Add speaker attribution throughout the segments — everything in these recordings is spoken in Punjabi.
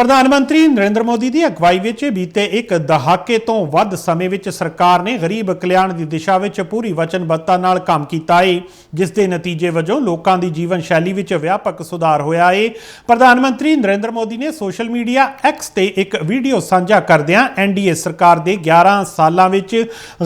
Speaker 1: ਪ੍ਰਧਾਨ ਮੰਤਰੀ ਨਰਿੰਦਰ ਮੋਦੀ ਦੀ ਅਗਵਾਈ ਵਿੱਚ ਬੀਤੇ ਇੱਕ ਦਹਾਕੇ ਤੋਂ ਵੱਧ ਸਮੇਂ ਵਿੱਚ ਸਰਕਾਰ ਨੇ ਗਰੀਬ ਕਲਿਆਣ ਦੀ ਦਿਸ਼ਾ ਵਿੱਚ ਪੂਰੀ ਵਚਨਬੱਧਤਾ ਨਾਲ ਕੰਮ ਕੀਤਾ ਏ, ਜਿਸ ਦੇ ਨਤੀਜੇ ਵਜੋਂ ਲੋਕਾਂ ਦੀ ਜੀਵਨ ਸ਼ੈਲੀ ਵਿੱਚ ਵਿਆਪਕ ਸੁਧਾਰ ਹੋਇਆ ਏ। ਪ੍ਰਧਾਨ ਮੰਤਰੀ ਨਰਿੰਦਰ ਮੋਦੀ ਨੇ ਸੋਸ਼ਲ ਮੀਡੀਆ ਐਕਸ ਤੇ ਇੱਕ ਵੀਡੀਓ ਸਾਂਝਾ ਕਰਦਿਆਂ ਐਨਡੀਏ ਸਰਕਾਰ ਦੇ 11 ਸਾਲਾਂ ਵਿੱਚ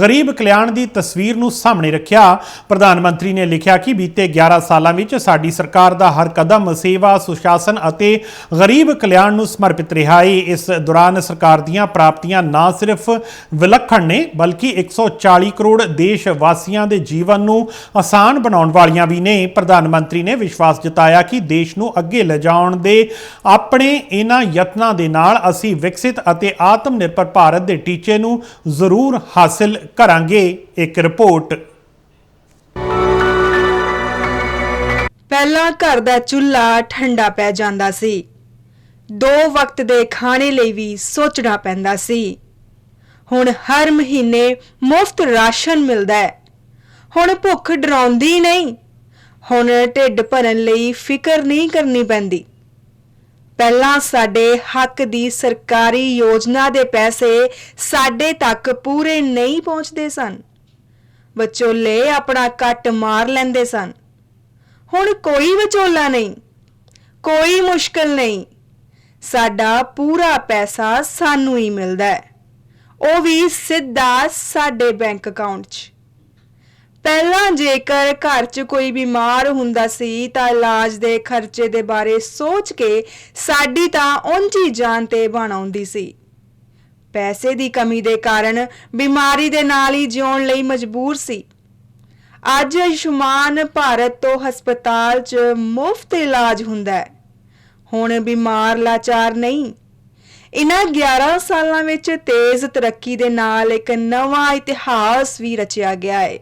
Speaker 1: ਗਰੀਬ ਕਲਿਆਣ ਦੀ ਤਸਵੀਰ ਨੂੰ ਸਾਹਮਣੇ ਰੱਖਿਆ। ਪ੍ਰਧਾਨ ਮੰਤਰੀ ਨੇ ਲਿਖਿਆ ਕਿ ਬੀਤੇ 11 ਸਾਲਾਂ ਵਿੱਚ ਸਾਡੀ ਸਰਕਾਰ ਦਾ ਹਰ ਕਦਮ ਸੇਵਾ, ਸੁਸ਼ਾਸਨ ਅਤੇ ਗਰੀਬ ਕਲਿਆਣ ਨੂੰ ਸਮਰਪਿਤ ਰਿਹਾਈ ਇਸ ਦੌਰਾਨ ਸਰਕਾਰ ਦੀਆਂ ਪ੍ਰਾਪਤੀਆਂ ਨਾ ਸਿਰਫ ਵਿਲੱਖਣ ਨੇ, ਬਲਕਿ 140 ਕਰੋੜ ਦੇਸ਼ ਵਾਸੀਆਂ ਦੇ ਜੀਵਨ ਨੂੰ ਆਸਾਨ ਬਣਾਉਣ ਵਾਲੀਆਂ ਵੀ ਨੇ। ਪ੍ਰਧਾਨ ਮੰਤਰੀ ਨੇ ਵਿਸ਼ਵਾਸ ਜਤਾਇਆ ਕਿ ਦੇਸ਼ ਨੂੰ ਅੱਗੇ ਲਿਜਾਉਣ ਦੇ ਆਪਣੇ ਇਹਨਾਂ ਯਤਨਾਂ ਦੇ ਨਾਲ ਅਸੀਂ ਵਿਕਸਿਤ ਅਤੇ ਆਤਮ ਨਿਰਭਰ ਭਾਰਤ ਦੇ ਟੀਚੇ ਨੂੰ ਜ਼ਰੂਰ ਹਾਸਲ ਕਰਾਂਗੇ। ਇੱਕ ਰਿਪੋਰਟ।
Speaker 2: ਪਹਿਲਾਂ ਘਰ ਦਾ ਚੁੱਲ੍ਹਾ ਠੰਡਾ ਪੈ ਜਾਂਦਾ ਸੀ। ਦੋ ਵਕਤ ਦੇ ਖਾਣੇ ਲਈ ਵੀ ਸੋਚਣਾ ਪੈਂਦਾ ਸੀ। ਹੁਣ ਹਰ ਮਹੀਨੇ ਮੁਫਤ ਰਾਸ਼ਨ ਮਿਲਦਾ ਹੈ। ਹੁਣ ਭੁੱਖ ਡਰਾਉਂਦੀ ਨਹੀਂ। ਹੁਣ ਢਿੱਡ ਭਰਨ ਲਈ ਫਿਕਰ ਨਹੀਂ ਕਰਨੀ ਪੈਂਦੀ। ਪਹਿਲਾਂ ਸਾਡੇ ਹੱਕ ਦੀ ਸਰਕਾਰੀ ਯੋਜਨਾ ਦੇ ਪੈਸੇ ਸਾਡੇ ਤੱਕ ਪੂਰੇ ਨਹੀਂ ਪਹੁੰਚਦੇ ਸਨ। ਵਿਚੋਲੇ ਆਪਣਾ ਕੱਟ ਮਾਰ ਲੈਂਦੇ ਸਨ। ਹੁਣ ਕੋਈ ਵਿਚੋਲਾ ਨਹੀਂ। ਕੋਈ ਮੁਸ਼ਕਲ ਨਹੀਂ। ਸਾਡਾ ਪੂਰਾ ਪੈਸਾ ਸਾਨੂੰ ਹੀ ਮਿਲਦਾ ਹੈ। ਉਹ ਵੀ ਸਿੱਧਾ ਸਾਡੇ ਬੈਂਕ ਅਕਾਊਂਟ 'ਚ। ਪਹਿਲਾਂ ਜੇਕਰ ਘਰ 'ਚ ਕੋਈ ਬਿਮਾਰ ਹੁੰਦਾ ਸੀ ਤਾਂ ਇਲਾਜ ਦੇ ਖਰਚੇ ਦੇ ਬਾਰੇ ਸੋਚ ਕੇ ਸਾਡੀ ਤਾਂ ਉਂਝੀ ਜਾਨ ਤੇ ਬਣ ਆਉਂਦੀ ਸੀ। ਪੈਸੇ ਦੀ ਕਮੀ ਦੇ ਕਾਰਨ ਬਿਮਾਰੀ ਦੇ ਨਾਲ ਹੀ ਜਿਉਣ ਲਈ ਮਜਬੂਰ ਸੀ। ਅੱਜ ਆਯੁਸ਼ਮਾਨ ਭਾਰਤ ਤੋਂ ਹਸਪਤਾਲ 'ਚ ਮੁਫਤ ਇਲਾਜ ਹੁੰਦਾ ਹੈ। ਹੁਣ ਬਿਮਾਰ ਲਾਚਾਰ ਨਹੀਂ। ਇਨ੍ਹਾਂ 11 ਸਾਲਾਂ ਵਿੱਚ ਤੇਜ਼ ਤਰੱਕੀ ਦੇ ਨਾਲ ਇੱਕ ਨਵਾਂ ਇਤਿਹਾਸ ਵੀ ਰਚਿਆ ਗਿਆ ਹੈ